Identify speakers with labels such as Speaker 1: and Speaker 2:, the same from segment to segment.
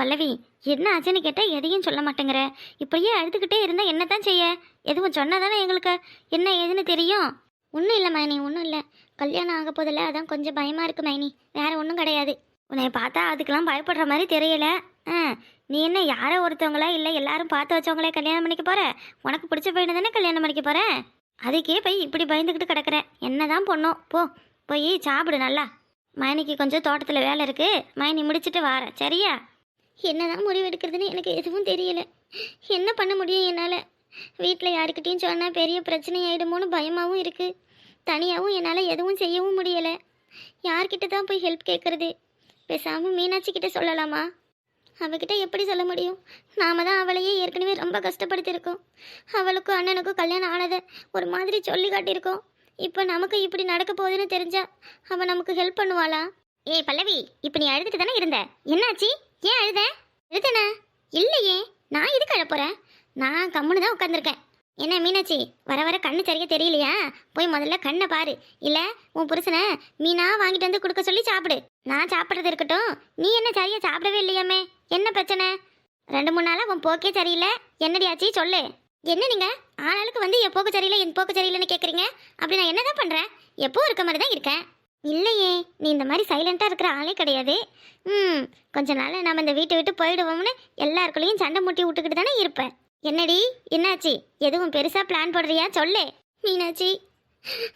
Speaker 1: பல்லவி என்ன ஆச்சுன்னு கேட்டால் எதையும் சொல்ல மாட்டேங்கிற. இப்படியே அழுதுகிட்டே இருந்தால் என்ன தான் செய்ய? எதுவும் சொன்னால் தானே எங்களுக்கு? என்ன ஏதுன்னு தெரியும்? ஒன்றும் இல்லை மைனி ஒன்றும் இல்லை. கல்யாணம் ஆக போதில்ல அதான் கொஞ்சம் பயமாக இருக்குது மைனி. வேறு ஒன்றும் கிடையாது. உன்னை பார்த்தா அதுக்கெல்லாம் பயப்படுற மாதிரி தெரியல. ஆ நீ என்ன யாரோ ஒருத்தவங்களா இல்லை எல்லாரும் பார்த்து வச்சவங்களே கல்யாணம் பண்ணிக்க போற? உனக்கு பிடிச்ச பையனை தானே கல்யாணம் பண்ணிக்க போகிறேன் அதுக்கே போய் இப்படி பயந்துக்கிட்டு கிடக்குற. என்னதான் பொண்ணும் போ போய் சாப்பிடு நல்லா. மைனிக்கு கொஞ்சம் தோட்டத்தில் வேலை இருக்குது மைனி முடிச்சுட்டு வாரேன் சரியா? என்னதான் முடிவு எடுக்கிறதுன்னு எனக்கு எதுவும் தெரியல. என்ன பண்ண முடியும் என்னால்? வீட்டில் யாருக்கிட்டையும் சொன்னால் பெரிய பிரச்சனை ஆகிடுமோன்னு பயமாகவும் இருக்குது தனியாகவும் என்னால் எதுவும் செய்யவும் முடியலை. யார்கிட்ட தான் போய் ஹெல்ப் கேட்குறது பேசாமல் மீனாட்சி கிட்ட சொல்லலாமா? அவகிட்ட எப்படி சொல்ல முடியும்? நாம தான் அவளையே ஏற்கனவே ரொம்ப கஷ்டப்படுத்தியிருக்கோம் அவளுக்கும் அண்ணனுக்கும் கல்யாணம் ஆனதை ஒரு மாதிரி சொல்லி காட்டியிருக்கோம். இப்போ நமக்கு இப்படி நடக்க போகுதுன்னு தெரிஞ்சா அவள் நமக்கு ஹெல்ப் பண்ணுவாளா? ஏய் பல்லவி இப்போ நீ அழுதுட்டு தானே இருந்த? என்னாச்சு? ஏன் அழுத? அழுதனா? இல்லையே நான் எதுக்கு அழ போகிறேன் நான் கம்முன்னு தான் உட்காந்துருக்கேன் என்ன மீனாட்சி வர வர கண்ணு சரியா தெரியலையா? போய் முதல்ல கண்ணை பாரு. இல்லை உன் புருஷனை மீனா வாங்கிட்டு வந்து கொடுக்க சொல்லி சாப்பிடு. நான் சாப்பிட்றது இருக்கட்டும். நீ என்ன சரியா சாப்பிடவே இல்லையாமே? என்ன பிரச்சனை? ரெண்டு மூணு நாளாக உன் போக்கே சரியில்லை. என்னடியாச்சி சொல்லு. என்ன நீங்கள் ஆளாளுக்கு வந்து என் போக்கு சரியில்லை என் போக்கு சரியில்லைன்னு கேட்குறீங்க அப்படி நான் என்னதான் பண்ணுறேன் எப்போ இருக்க மாதிரி தான் இருக்கேன். இல்லையே நீ இந்த மாதிரி சைலண்டாக இருக்கிற ஆளே கிடையாது. ம் கொஞ்ச நாள் நம்ம இந்த வீட்டை விட்டு போயிடுவோம்னு எல்லாருக்குள்ளேயும் சண்டை முட்டி விட்டுக்கிட்டு தானே இருப்பேன். என்னடி என்னாச்சு? எதுவும் பெருசாக பிளான் போடுறியா? சொல்லு. மீனாட்சி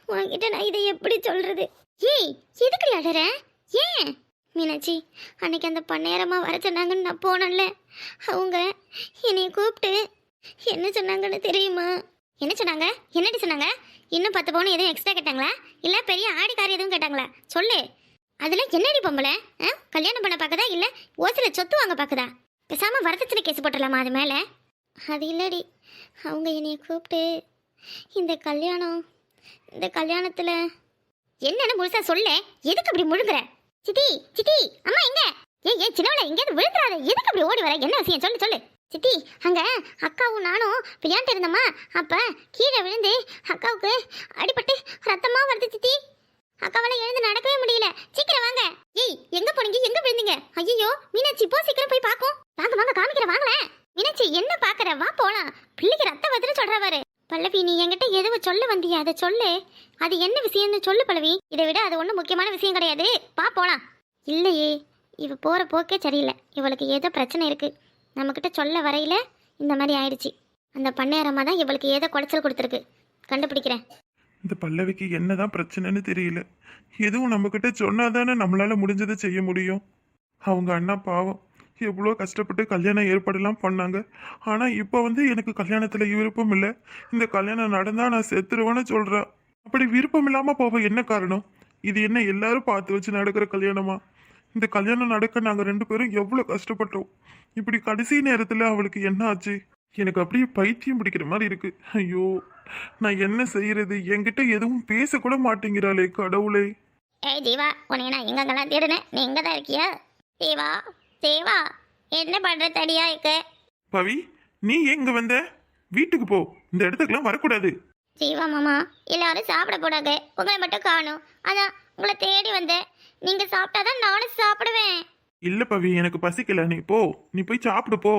Speaker 1: உன்கிட்ட நான் இதை எப்படி சொல்கிறது ஏய் எதுக்கு அழற? ஏன்? மீனாட்சி அன்னைக்கு அந்த பண்ணேரமா வர சொன்னாங்கன்னு நான் போனேன்ல. அவங்க என்னை கூப்பிட்டு என்ன சொன்னாங்கன்னு தெரியுமா? என்ன சொன்னாங்க? என்னடி சொன்னாங்க? இன்னும் பத்து பவுன் எதுவும் எக்ஸ்ட்ரா கேட்டாங்களா? இல்ல பெரிய ஆடிக்கார் எதுவும் கேட்டாங்களா? சொல்லு. அதுல என்னடி பொம்பளை? ஆ? கல்யாணம் பண்ண பார்க்கதா இல்ல ஓசில சொத்து வாங்க பார்க்கதா பேசாம வரதட்சணை கேஸ் போட்டுடலாமா அது மேல? அது இல்லடி. அவங்க என்னைய கூப்பிட்டு இந்த கல்யாணம் இந்த கல்யாணத்துல என்னன்னு முழுசா சொல்ல. எதுக்கு அப்படி முழுங்குற? சித்தி சித்தி அம்மா எங்க? ஏ ஏன் சின்னவட எங்கேயாவது விழுந்துறாத. எதுக்கு அப்படி ஓடி வர? என்ன விஷயம்? சொல்லு சொல்லு. சித்தி அங்கே அக்காவும் நானும் விளையாண்டு இருந்தோமா? அப்போ கீழே விழுந்து அக்காவுக்கு அடிபட்டு ரத்தமாக வருது சித்தி. அக்காவால் எழுந்து நடக்கவே முடியல. சீக்கிரம் வாங்க. ஏய் எங்கே போனீங்க? எங்கே விழுந்தீங்க? ஐயோ மீனாட்சி போ சீக்கிரம் போய் பார்க்கும் வாங்க வாங்க காமிக்கிற வாங்களேன் மீனாட்சி என்ன பார்க்குற வா போகலாம் பிள்ளைக்கு ரத்தம் வருதுன்னு சொல்கிறவாரு பாரு. பல்லவி நீ என்கிட்ட எதுவும் சொல்ல வந்தியா? அதை சொல்லு. அது என்ன விஷயம்னு சொல்லு பல்லவி. இதை விட அது ஒன்றும் முக்கியமான விஷயம் கிடையாது. பா போகலாம் இல்லையே இவ போகிற போக்கே சரியில்லை. இவளுக்கு ஏதோ பிரச்சனை இருக்குது நம்மக்கிட்ட சொல்ல வரையில இந்த மாதிரி ஆயிடுச்சு. அந்த பண்ணையாரம்மா தான் இவளுக்கு ஏதோ குடைச்சல் கொடுத்துருக்கு. கண்டுபிடிக்கிறேன்.
Speaker 2: இந்த பல்லவிக்கு என்னதான் பிரச்சனைன்னு தெரியல. எதுவும் நம்மக்கிட்ட கிட்ட சொன்னாதானே நம்மளால முடிஞ்சதை செய்ய முடியும். அவங்க அண்ணா பாவம். எவ்வளோ கஷ்டப்பட்டு கல்யாணம் ஏற்பாடெல்லாம் பண்ணாங்க. ஆனால் இப்போ வந்து எனக்கு கல்யாணத்தில் விருப்பம் இல்லை. இந்த கல்யாணம் நடந்தால் நான் செத்துருவேன்னு சொல்கிறேன் அப்படி விருப்பம் இல்லாமல் போக என்ன காரணம்? இது என்ன எல்லாரும் பார்த்து வச்சு நடக்கிற கல்யாணமா? இந்த கல்யாணம் நடக்க நாங்கள் ரெண்டு பேரும் எவ்வளோ கஷ்டப்பட்டோம். இப்படி கடைசி நேரத்தில் அவளுக்கு என்ன ஆச்சு எனக்கு அப்படியே பைத்தியம் பிடிக்கிற மாதிரி இருக்கு. ஐயோ நான் என்ன செய்யறது? என்கிட்ட எதுவும் பேசக்கூட மாட்டேங்கிறாளே கடவுளே.
Speaker 1: ஏய் ஜீவா உன்னை நான் எங்கெங்கெல்லாம் தேடுனேன்? நீ எங்கே தான் இருக்கியா? தேவா தேவா என்ன பண்ற தடியா இருக்கு?
Speaker 2: பவி நீ எங்க வந்த? வீட்டுக்கு போ. இந்த இடத்துக்குலாம் வரக்கூடாது.
Speaker 1: ஜீவா மாமா எல்லாரும் சாப்பிட போடாங்க உங்களை மட்டும் காணும். அதான் உங்களை தேடி வந்தேன். நீங்க சாப்பிட்டாதான் நானும் சாப்பிடுவேன்.
Speaker 2: இல்ல பவி எனக்கு பசிக்கல. நீ போ. நீ போய் சாப்பிடு போ.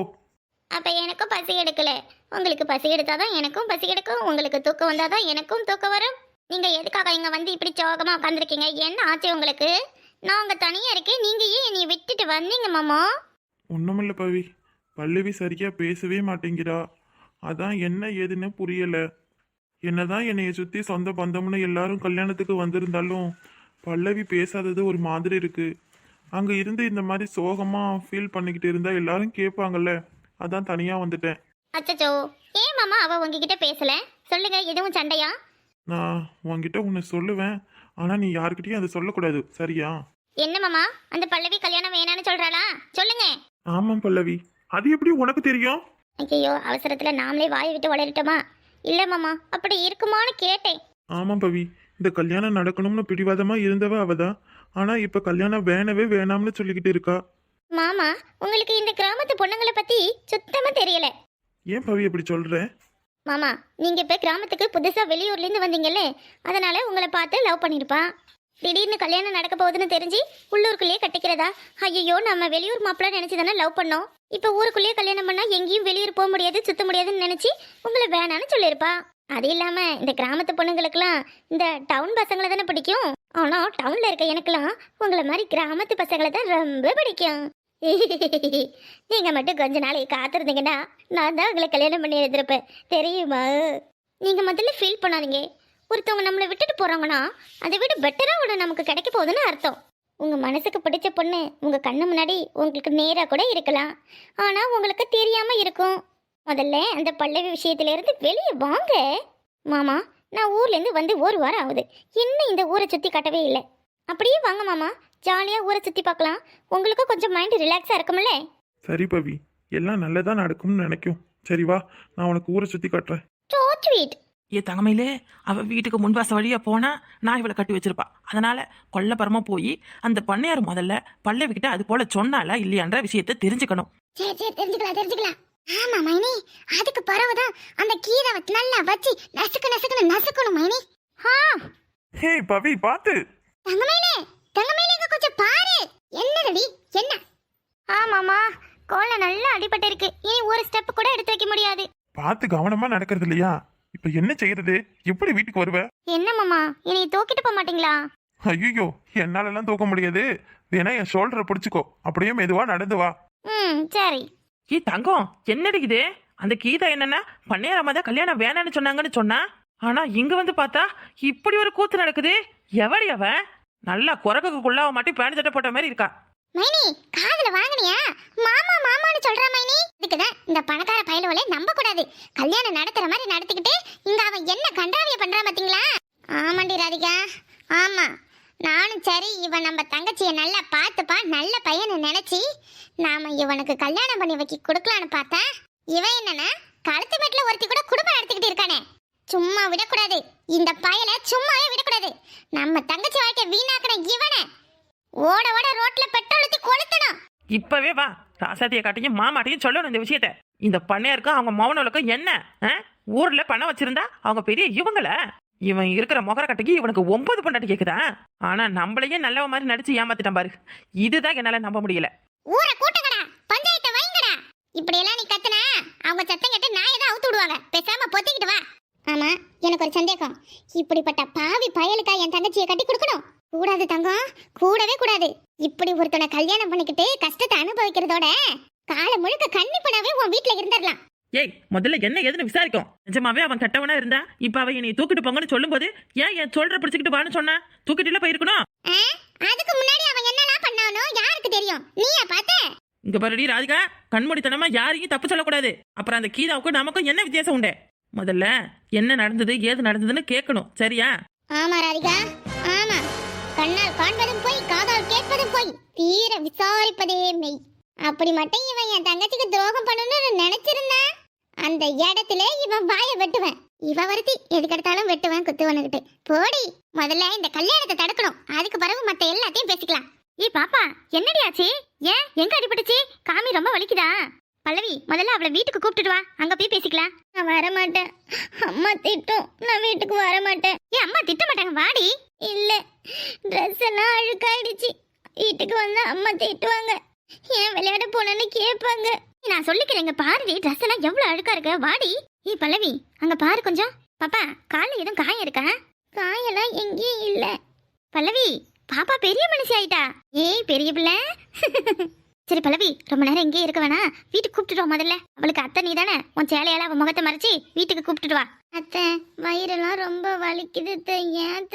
Speaker 1: அப்ப எனக்கும் பசி எடுக்கல. உங்களுக்கு பசி எடுத்தாதான் எனக்கும் பசி எடுக்கும். உங்களுக்கு தூக்கம் வந்தாதான் எனக்கும் தூக்கம் வரும். நீங்க எதுக்காக இங்க வந்து இப்படி சோகமா உட்காந்துருக்கீங்க என்ன ஆச்சு உங்களுக்கு? நான் உங்க தனியா இருக்கேன். நீங்க ஏன் என்னைய விட்டுட்டு வந்தீங்க மாமா?
Speaker 2: ஒண்ணுமில்ல பவி. பல்லவி சரியா பேசவே மாட்டேங்கிறா. அதான் என்ன ஏதுன்னு புரியல. என்னதான் என்னைய சுத்தி சொந்த பந்தம்னு எல்லாரும் கல்யாணத்துக்கு வந்திருந்தாலும் பல்லவி பேசாதது ஒரு மாதிரி இருக்கு. அங்க இருந்து இந்த மாதிரி சோகமா ஃபீல் பண்ணிக்கிட்டு இருந்தா எல்லாரும் கேட்பாங்கல்ல. அதான் தனியா வந்துட்டேன்.
Speaker 1: அச்சச்சோ. ஏன் மாமா அவ உங்ககிட்ட பேசல? சொல்லுங்க எதுவும் சண்டையா?
Speaker 2: நான் உன்கிட்ட ஒன்று சொல்லுவேன். ஆனால் நீ யாருக்கிட்டையும் அதை சொல்லக்கூடாது. சரியா?
Speaker 1: என்ன மாமா? அந்த பல்லவி கல்யாணம் வேணான்னு சொல்றாளா? சொல்லுங்க.
Speaker 2: ஆமாம் பல்லவி. அது எப்படி உனக்கு தெரியும்?
Speaker 1: ஐயோ அவசரத்துல நாமளே வாய் விட்டு வளரட்டுமா? இல்ல மாமா அப்படி இருக்குமான்னு கேட்டேன்.
Speaker 2: ஆமாம் பவி. இந்த கல்யாணம் நடக்கணும்னு பிடிவாதமா இருந்தவ அவதான் ஆனா இப்ப கல்யாணம் வேணவே வேணாம்னு சொல்லிக்கிட்டு இருக்கா?
Speaker 1: மாமா உங்களுக்கு இந்த கிராமத்து பொண்ணுங்களை பத்தி சுத்தமா தெரியல.
Speaker 2: ஏன் பவி அப்படி சொல்ற?
Speaker 1: மாமா நீங்க இப்ப கிராமத்துக்கு புதுசா வெளியூர்ல இருந்து வந்தீங்கல்ல அதனால உங்களை பார்த்து லவ் பண்ணிருப்பான் திடீர்னு கல்யாணம் நடக்க போகுதுன்னு தெரிஞ்சு உள்ளூருக்குள்ளேயே கட்டிக்கிறதா? ஐயோ நம்ம வெளியூர் மாப்பிள்ள நினைச்சு தானே லவ் பண்ணோம். இப்போ ஊருக்குள்ளேயே கல்யாணம் பண்ணா எங்கேயும் வெளியூர் போக முடியாது சுத்த முடியாதுன்னு நினைச்சு உங்களை வேணான்னு சொல்லியிருப்பா. அது இல்லாம இந்த கிராமத்து பொண்ணுங்களுக்குலாம் இந்த டவுன் பசங்களை தானே பிடிக்கும்? ஆனா டவுன்ல இருக்க எனக்குலாம் உங்களை மாதிரி கிராமத்து பசங்களை தான் ரொம்ப பிடிக்கும். நீங்க மட்டும் கொஞ்ச நாளைக்கு காத்திருந்தீங்கன்னா நான் தான் உங்களை கல்யாணம் பண்ணி எடுத்திருப்பேன் தெரியுமா? நீங்க முதல்ல ஃபீல் பண்ணாதீங்க. ஒருத்தவங்க நம்மளை விட்டுட்டு போறாங்கன்னா அதை விட பெட்டரா ஒன்று நமக்கு கிடைக்க போகுதுன்னு அர்த்தம். உங்க மனசுக்கு பிடிச்ச பொண்ணு உங்க கண்ணு முன்னாடி உங்களுக்கு நேரா கூட இருக்கலாம். ஆனா உங்களுக்கு தெரியாம இருக்கும். முதல்ல அந்த பல்லவி விஷயத்துல இருந்து வெளியே வாங்க. மாமா நான் ஊர்ல இருந்து வந்து ஒரு வாரம் ஆகுது. இன்னும் இந்த ஊரை சுத்தி காட்டவே இல்லை? அப்படியே வாங்க மாமா. ஜாலியா ஊரை சுத்தி பார்க்கலாம். உங்களுக்கும் கொஞ்சம் மைண்ட் ரிலாக்ஸா இருக்கும்ல?
Speaker 2: சரி பவி. எல்லாம் நல்லதா நடக்கும்னு நினைக்கும். சரி வா. நான் உனக்கு ஊரை சுத்தி காட்டுறேன்.
Speaker 1: சோ ஸ்வீட்
Speaker 3: ஏ தங்கமையிலே அவ வீட்டுக்கு முன்வாச வழியா போனா நான் இவளை கட்டி வச்சிருப்பா. அதனால கொல்லப்பறமா போய் அந்த பண்ணையார் முதல்ல பல்லவிக்கிட்ட அது போல சொன்னாலா இல்லையான்ற விஷயத்தை தெரிஞ்சுக்கணும்.
Speaker 1: சரி சரி தெரிஞ்சுக்கலாம் தெரிஞ்சுக்கலாம். ஆமா மைனி. அதுக்கு பரவுதான் அந்த கீரை நல்லா வச்சு நசுக்கு நசுக்குன்னு நசுக்கணும் மைனி. ஆ
Speaker 2: ஹே பவி பார்த்து
Speaker 1: தங்கமேனே தங்கமேனே இங்க கொஞ்சம் பாரு. என்னடடி என்ன? ஆமாமா கோல்ல நல்லா அடிபட்டு இருக்கு இனி ஒரு ஸ்டெப் கூட எடுத்து வைக்க முடியாது.
Speaker 2: பார்த்து கவனமா நடக்கிறது இல்லையா? இப்ப என்ன செய்யறது? எப்படி வீட்டுக்கு வருவ?
Speaker 1: என்ன மாமா? இனி தூக்கிட்டு போக மாட்டீங்களா?
Speaker 2: ஐயோ என்னாலலாம் தூக்க முடியாது. வேணா என் ஷோல்டரை பிடிச்சிக்கோ. அப்படியே மெதுவா நடந்து வா.
Speaker 1: ம் சரி.
Speaker 3: ஏ தங்கம் என்னடி இது அந்த கீதா என்னன்னா பண்ணையார் தான் கல்யாணம் வேணான்னு சொன்னாங்கன்னு சொன்னா ஆனா இங்க வந்து பார்த்தா இப்படி ஒரு கூத்து நடக்குது. எவடி அவ? நல்லா குரகுக்குள்ளாவ மட்டும் பேண்ட் சட்டை போட்ட மாதிரி இருக்கா.
Speaker 1: மைனி காதுல வாங்கினியா? மாமா மாமான்னு சொல்றா மைனி. இதுக்குதான் இந்த பணக்கார பயலுவலை நம்ப கூடாது கல்யாணம் நடத்துற மாதிரி நடத்திக்கிட்டு இங்க அவன் என்ன கண்டாவிய பண்றா பாத்தீங்களா? ஆமாண்டி ராதிகா. ஆமா. நானும் சரி இவன் நம்ம தங்கச்சியை நல்லா பார்த்துப்பா நல்ல பையனை நினைச்சி நாம இவனுக்கு கல்யாணம் பண்ணி வைக்க கொடுக்கலான்னு பார்த்தா இவன் என்னன்னா கழுத்து மேட்டில் ஒருத்தி கூட குடும்பம் நடத்திக்கிட்டு இருக்கானே. சும்மா விடக்கூடாது. இந்த பயலை சும்மாவே விடக்கூடாது. நம்ம தங்கச்சி வாழ்க்கை வீணாக்கின இவனை. ஓட ஓட ரோட்ல பெட்ரோல் ஊத்தி கொளுத்தணும்.
Speaker 3: இப்பவே வா. ராசாத்திய காட்டியும் மாமாட்டையும் சொல்லணும் இந்த விஷயத்த. இந்த பண்ணையாருக்கும் அவங்க மௌனவளுக்கும் என்ன ஆ? ஊர்ல பணம் வச்சிருந்தா அவங்க பெரிய இவங்கள? இவன் இருக்கிற முகர கட்டைக்கு இவனுக்கு ஒன்பது பொண்டாட்டி கேக்குதா? ஆனா நம்மளையே நல்லவ மாதிரி நடிச்சு ஏமாத்திட்டான் பாரு. இதுதான் என்னால நம்ப முடியல.
Speaker 1: ஊரை கூட்டங்கடா. பஞ்சாயத்தை வைங்கடா. இப்படி எல்லாம் நீ கத்துனா அவங்க சத்தம் கேட்டு நான் தான் அவுத்து விடுவாங்க. பேசாம பொத்திக்கிட்டு வா. ஆமா எனக்கு ஒரு சந்தேகம். இப்படிப்பட்ட பாவி பயலுக்கா என் தங்கச்சியை கட்டி கொடுக்கணும்? கூடாது தங்கம். கூடவே கூடாது. இப்படி ஒருத்தனை கல்யாணம் பண்ணிக்கிட்டு கஷ்டத்தை அனுபவிக்கிறதோட காலம் முழுக்க கன்னிப்படாவே உன் வீட்டுல இருந்துடலாம்.
Speaker 3: ஏய் முதல்ல என்ன ஏதுன்னு விசாரிக்கும். நிஜமாவே அவன் கெட்டவனா இருந்தா? இப்ப அவன் என்னை தூக்கிட்டு போங்கன்னு சொல்லும்போது ஏன் என் சொல்ற பிடிச்சிக்கிட்டு வான்னு சொன்னா? தூக்கிட்டுல போயிருக்கணும்?
Speaker 1: அதுக்கு முன்னாடி அவன் என்னலாம் பண்ணானோ யாருக்கு தெரியும்? நீயா பார்த்த?
Speaker 3: இங்க பாருடி ராதிகா கண்மூடித்தனமா யாரையும் தப்பு சொல்லக்கூடாது. அப்புறம் அந்த கீதாவுக்கும் நமக்கும் என்ன வித்தியாசம் உண்டு? முதல்ல என்ன நடந்தது ஏது நடந்ததுன்னு கேட்கணும். சரியா?
Speaker 1: ஆமா ராதிகா. ஆமா. கண்ணால் காண்பதும் போய் காதால் கேட்பதும் போய் தீர விசாரிப்பதே மெய். அப்படி மட்டும் இவன் என் தங்கச்சிக்கு துரோகம் பண்ணணும்னு நினைச்சிருந்தா அந்த இடத்துல இவன் வாய வெட்டுவேன். இவ வருத்தி எதுக்கெடுத்தாலும் வெட்டுவேன் குத்துவனுக்கிட்டு. போடி முதல்ல இந்த கல்யாணத்தை தடுக்கணும். அதுக்கு பிறகு மத்த எல்லாத்தையும் பேசிக்கலாம். ஏ பாப்பா என்னடி ஆச்சு? ஏன்? எங்க அடிபட்டுச்சு? காமி ரொம்ப வலிக்குதா? பல்லவி முதல்ல அவளை வீட்டுக்கு கூப்பிட்டுட்டு வா. அங்க போய் பேசிக்கலாம். நான் வர மாட்டேன் அம்மா திட்டும். நான் வீட்டுக்கு வர மாட்டேன் ஏ அம்மா திட்ட மாட்டாங்க. வாடி. இல்ல ட்ரெஸ் எல்லாம் அழுக்காயிடுச்சு. வீட்டுக்கு வந்தா அம்மா திட்டுவாங்க. ஏன் விளையாட போனேன்னு கேட்பாங்க. நான் சொல்லிக்கிறேங்க பாருடி ட்ரெஸ் எல்லாம் எவ்வளவு அழுக்கா இருக்கு. வாடி ஏ பல்லவி அங்க பாரு கொஞ்சம். பாப்பா கால்ல எதுவும் காயம் இருக்கா? காயெல்லாம் எங்கேயும் இல்ல. பல்லவி பாப்பா பெரிய மனுஷி ஆயிட்டா. ஏய் பெரிய பிள்ளை. சரி பல்லவி ரொம்ப நேரம் இங்கே இருக்க வேணா. வீட்டுக்கு கூப்பிட்டுட்டு முதல்ல. அவளுக்கு அத்தை நீ தானே உன் சேலையால அவன் முகத்தை மறைச்சி வீட்டுக்கு கூப்பிட்டுட்டு வா. அத்தை வயிறெல்லாம் ரொம்ப வலிக்குது ஏன்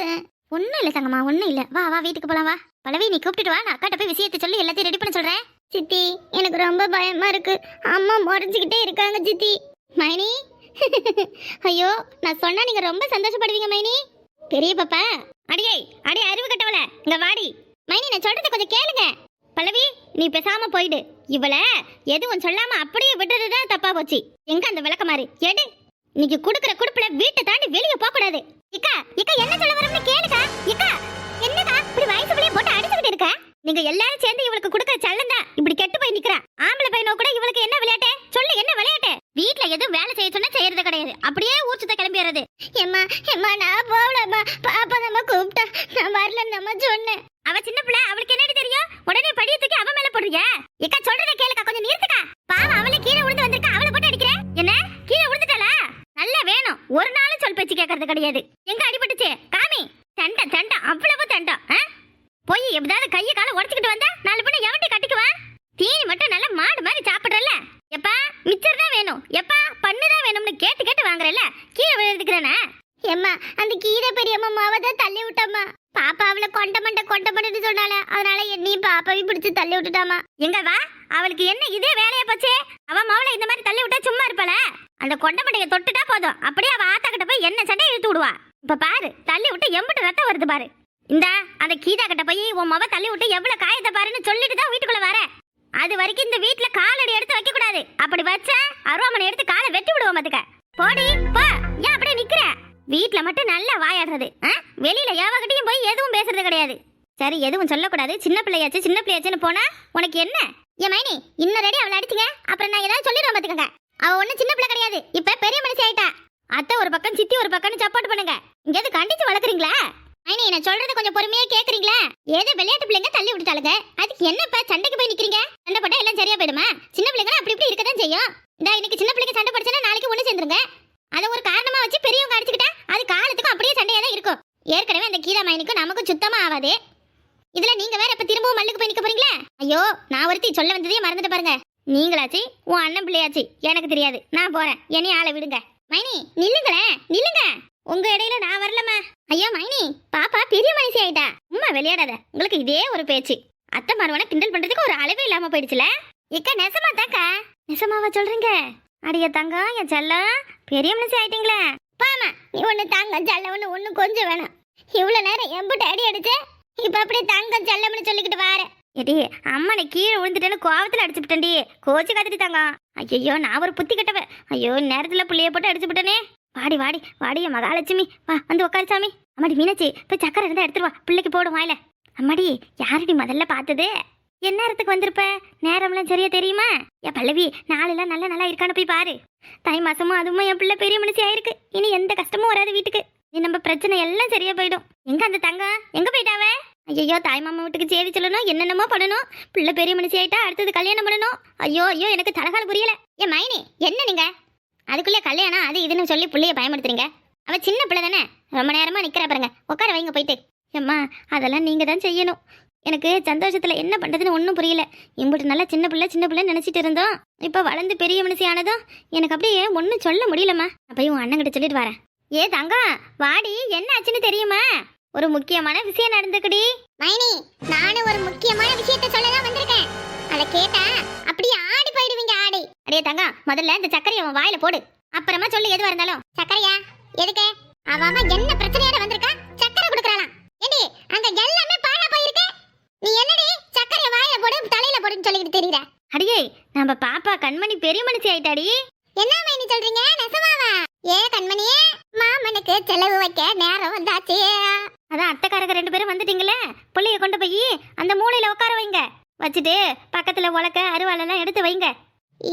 Speaker 1: ஒன்றும் இல்லை தங்கம்மா ஒன்றும் இல்லை. வா வா வீட்டுக்கு போலாம் வா. பல்லவி நீ கூப்பிட்டுட்டு வா. நான் அக்காட்ட போய் விஷயத்தை சொல்லி எல்லாத்தையும் ரெடி பண்ண சொல்றேன். சித்தி எனக்கு ரொம்ப பயமா இருக்கு. அம்மா முறைஞ்சுக்கிட்டே இருக்காங்க சித்தி. மைனி? ஐயோ நான் சொன்னா நீங்க ரொம்ப சந்தோஷப்படுவீங்க மைனி. பெரிய பாப்பா அடியே அடி அறிவு கட்டவல இங்க வாடி. மைனி நான் சொல்றத கொஞ்சம் கேளுங்க. பல்லவி நீ பேசாம போயிடு. இவள எதுவும் சொல்லாம அப்படியே விட்டதுதான் தப்பா போச்சு. எங்க அந்த விளக்கமாறு? எடு. இன்னைக்கு குடுக்குற குடுப்புல வீட்டை தாண்டி வெளியே போக கூடாது இக்கா இக்கா என்ன சொல்ல வரம்னு கேளுக்கா. இக்கா நீங்க எல்லாரும் சேர்ந்து இவளுக்கு கொடுக்கற சல்லம் இப்படி கெட்டு போய் நிக்கிற. ஆம்பளை பையனோ கூட இவளுக்கு என்ன விளையாட்டு? சொல்லு என்ன விளையாட்டே? வீட்ல எதுவும் வேலை செய்ய சொன்னா செய்யறது கிடையாது. அப்படியே ஊச்சத்தை கிளம்பிடுறது. எம்மா எம்மா நான் போகலம்மா. பாப்பா நம்ம கூப்பிட்டா. நான் வரல நம்ம சொன்னேன். அவ சின்ன பிள்ளை அவளுக்கு என்னடி தெரியும்? உடனே படியத்துக்கு அவன் மேல போடுறியா? ஏக்கா சொல்றத கேளுக்கா கொஞ்சம் நிறுத்துக்கா. பாவம் அவளே கீழே விழுந்து வந்திருக்கா. அவளை போட்டு அடிக்கிற. என்ன? கீழே விழுந்துட்டாளா? நல்லா வேணும். ஒரு நாளும் சொல் பேச்சு கேட்கறது கிடையாது. எங்க அடிபட்டுச்சு? காமி. தண்டை தண்டா அவ்வளவு தண்டா போய் எப்படியாவது கையை காலை உடச்சிக்கிட்டு வந்தா நாலு பண்ண எவன்டி கட்டிக்குவான் தீனி மட்டும் நல்லா மாடு மாதிரி சாப்பிடுறல எப்பா மிச்சர் தான் வேணும். எப்பா பண்ணு தான் வேணும்னு கேட்டு கேட்டு வாங்குறல கீழே விழுந்துக்கிறேனா எம்மா அந்த கீரை பெரியம்மா மாவை தான் தள்ளி விட்டம்மா. பாப்பா அவளை கொண்ட மண்டை கொண்ட மண்டை சொன்னால அதனால என்னையும் பாப்பாவையும் பிடிச்சு தள்ளி விட்டுட்டாமா எங்க வா அவளுக்கு என்ன இதே வேலையா போச்சே? அவ மாவளை இந்த மாதிரி தள்ளி விட்டா சும்மா இருப்பாள? அந்த கொண்ட மண்டைய தொட்டுட்டா போதும். அப்படியே அவ ஆத்தா கிட்ட போய் என்ன சண்டையை இழுத்து விடுவா. இப்ப பாரு தள்ளி விட்டு எம்பிட்டு ரத்தம் வருது பாரு. இந்த அந்த கீதா கிட்ட போய் உன் மவ தள்ளி விட்டு எவ்வளவு காயத்தை பாருன்னு சொல்லிட்டு தான் வீட்டுக்குள்ள வர. அது வரைக்கும் இந்த வீட்ல காலடி எடுத்து வைக்க கூடாது. அப்படி வச்ச அருவாமனை எடுத்து காலை வெட்டி விடுவோம் பாத்துக்க. போடி போ. ஏன் அப்படியே நிக்கிற? வீட்ல மட்டும் நல்லா வாயாடுறது வெளியில யாவகிட்டையும் போய் எதுவும் பேசுறது கிடையாது. சரி எதுவும் சொல்லக்கூடாது. சின்ன பிள்ளையாச்சு சின்ன பிள்ளையாச்சுன்னு போனா உனக்கு என்ன? ஏன் மைனி இன்னும் ரெடி அவளை அடிச்சுங்க அப்புறம் நான் ஏதாவது சொல்லிடுவேன் பாத்துக்கங்க. அவ ஒண்ணு சின்ன பிள்ளை கிடையாது. இப்ப பெரிய மனுஷி ஆயிட்டா. அத்தை ஒரு பக்கம் சித்தி ஒரு பக்கம்னு சப்போர்ட் பண்ணுங்க. இங்க எது கண்டிச்சு வளர்க்குறீங்களா? ஐனி நான் சொல்றது கொஞ்சம் பொறுமையா கேக்குறீங்களா? ஏதோ விளையாட்டு பிள்ளைங்க தள்ளி விட்டுட்டாளுங்க. அதுக்கு என்னப்பா சண்டைக்கு போய் நிக்கிறீங்க? சண்டை போட்டா எல்லாம் சரியா போயிடுமா? சின்ன பிள்ளைங்க அப்படி இப்படி இருக்கதான் செய்யும். இந்த இன்னைக்கு சின்ன பிள்ளைங்க சண்டை படிச்சா நாளைக்கு ஒண்ணு சேர்ந்துருங்க. அதை ஒரு காரணமா வச்சு பெரியவங்க அடிச்சுக்கிட்டா அது காலத்துக்கும் அப்படியே சண்டையா தான் இருக்கும். ஏற்கனவே அந்த கீதா மைனுக்கும் நமக்கும் சுத்தமா ஆகாது. இதுல நீங்க வேற இப்ப திரும்பவும் மல்லுக்கு போய் நிக்க போறீங்களா? ஐயோ நான் ஒருத்தி சொல்ல வந்ததே மறந்துட்டு பாருங்க. நீங்களாச்சு உன் அண்ணன் பிள்ளையாச்சு. எனக்கு தெரியாது. நான் போறேன். என்னைய ஆளை விடுங்க. மைனி நில்லுங்களேன் நில்லுங்க. உங்க இடையில நான் வரலம்மா. ஐயோ மைனி பாப்பா பெரிய மனுஷி ஆயிட்டா. உம்மா விளையாடாத. உங்களுக்கு இதே ஒரு பேச்சு. அத்தை மருவனை கிண்டல் பண்றதுக்கு ஒரு அளவே இல்லாம போயிடுச்சுல? இக்கா நெசமா தாக்கா நெசமாவா சொல்றீங்க? அடிய தங்கம் என் செல்லம். பெரிய மனுஷி ஆயிட்டீங்களே. பாமா நீ ஒண்ணு தங்கம் செல்ல ஒண்ணு ஒண்ணு கொஞ்சம் வேணும். இவ்வளவு நேரம் எம்பிட்டு அடி அடிச்சு இப்ப அப்படியே தங்கம் செல்லம்னு சொல்லிக்கிட்டு வார. எடி அம்மனை கீழே விழுந்துட்டேன்னு கோவத்துல அடிச்சு விட்டேன்டி. கோச்சு காத்துட்டு தங்கம். ஐயோ நான் ஒரு புத்தி கட்டவ ஐயோ நேரத்துல புள்ளைய போட்டு அடிச்சு விட்டனே. வாடி வாடி வாடி என் மகாலட்சுமி. வா வந்து உட்காரு சாமி. அம்மாடி மீனாட்சி போய் சக்கரை இருந்தால் எடுத்துருவா பிள்ளைக்கு போடும் வாயில. அம்மாடி யாரடி முதல்ல பார்த்தது? என்ன நேரத்துக்கு வந்திருப்ப? நேரம்லாம் சரியா தெரியுமா? என் பல்லவி நாளெல்லாம் நல்ல நல்லா இருக்கான்னு போய் பாரு. தாய் மாசமும் அதுவும் என் பிள்ளை பெரிய மனுஷி ஆயிருக்கு. இனி எந்த கஷ்டமும் வராது வீட்டுக்கு. நீ நம்ம பிரச்சனை எல்லாம் சரியா போயிடும். எங்க அந்த தங்கம்? எங்க போயிட்டாவ? ஐயோ தாய் மாமா வீட்டுக்கு சேதி சொல்லணும் என்னென்னமோ பண்ணணும். பிள்ளை பெரிய மனுஷி ஆயிட்டா அடுத்தது கல்யாணம் பண்ணணும். ஐயோ ஐயோ எனக்கு தலகால புரியல. ஏன் மைனி என்ன நீங்க? அதுக்குள்ளே கல்யாணம் அது இதுன்னு சொல்லி பிள்ளைய பயன்படுத்துறீங்க அவ சின்ன பிள்ளை தானே? ரொம்ப நேரமாக நிற்கிறா பாருங்க. உட்கார வைங்க போயிட்டு. அம்மா அதெல்லாம் நீங்கள் தான் செய்யணும். எனக்கு சந்தோஷத்தில் என்ன பண்ணுறதுன்னு ஒன்றும் புரியல. இம்புட்டு நல்லா சின்ன பிள்ளை சின்ன பிள்ளைன்னு நினச்சிட்டு இருந்தோம். இப்போ வளர்ந்து பெரிய மனுஷி ஆனதும் எனக்கு அப்படியே ஒன்றும் சொல்ல முடியலம்மா. அப்பயும் உன் அண்ணன் கிட்ட சொல்லிட்டு வரேன். ஏ தங்கம் வாடி என்ன ஆச்சுன்னு தெரியுமா? ஒரு முக்கியமான விஷயம் நடந்துக்குடி. மைனி நானும் ஒரு முக்கியமான விஷயத்த சொல்லதான் வந்திருக்கேன். அதை கேட்டா அப்படியே ஆடி போயிடுவீங்க ஆடி. அடே தங்க முதல்ல இந்த சக்கரையை அவன் வாயில போடு. அப்புறமா சொல்லு எதுவா இருந்தாலும். சக்கரையா எதுக்கு? அவ அவன் என்ன பிரச்சனையோட வந்திருக்கா சக்கரை கொடுக்கறாளாம் ஏடி அங்க எல்லாமே பாழா போயிருக்கு நீ என்னடி சக்கரையை வாயில போடு தலையில போடுன்னு சொல்லிட்டு தெரியுற அடியே நம்ம பாப்பா கண்மணி பெரிய மனுஷி ஆயிட்டாடி என்ன மைனி சொல்றீங்க நெசமாவா ஏ கண்மணியே மாமனுக்கு செலவு வைக்க நேரம் வந்தாச்சு அதான் அத்தைக்காரங்க ரெண்டு பேரும் வந்துட்டீங்களே புள்ளைய கொண்டு போய் அந்த மூலையில உட்கார வைங்க வச்சுட்டு பக்கத்துல உலக்க அருவாளெல்லாம் எடுத்து வைங்க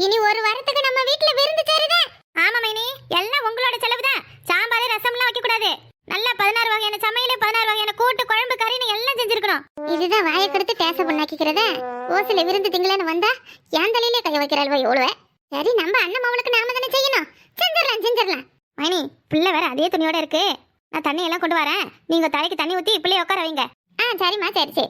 Speaker 1: இனி ஒரு வாரத்துக்கு நம்ம வீட்ல விருந்து சேருதே ஆமா மைனி. எல்லாம் உங்களோட செலவு தான் சாம்பார் ரசம்லாம் வைக்க கூடாது நல்லா பதினாறு வகையான சமையல் பதினாறு வகையான கூட்டு குழம்பு கறின்னு எல்லாம் செஞ்சிருக்கணும். இதுதான் வாயை கொடுத்து பேச பண்ணாக்கிக்கிறத? ஓசில விருந்து திங்களன்னு வந்தா என் தலையிலே கை வைக்கிறாள் போய் ஓடுவே சரி நம்ம அண்ணன் மவளுக்கு நாம தானே செய்யணும். செஞ்சிடலாம் செஞ்சிடலாம். மைனி பிள்ளை வேற அதே துணியோட இருக்கு. நான் தண்ணி எல்லாம் கொண்டு வரேன். நீங்க தலைக்கு தண்ணி ஊத்தி பிள்ளைய உட்கார வைங்க. ஆ சரிம்மா சரி சரி.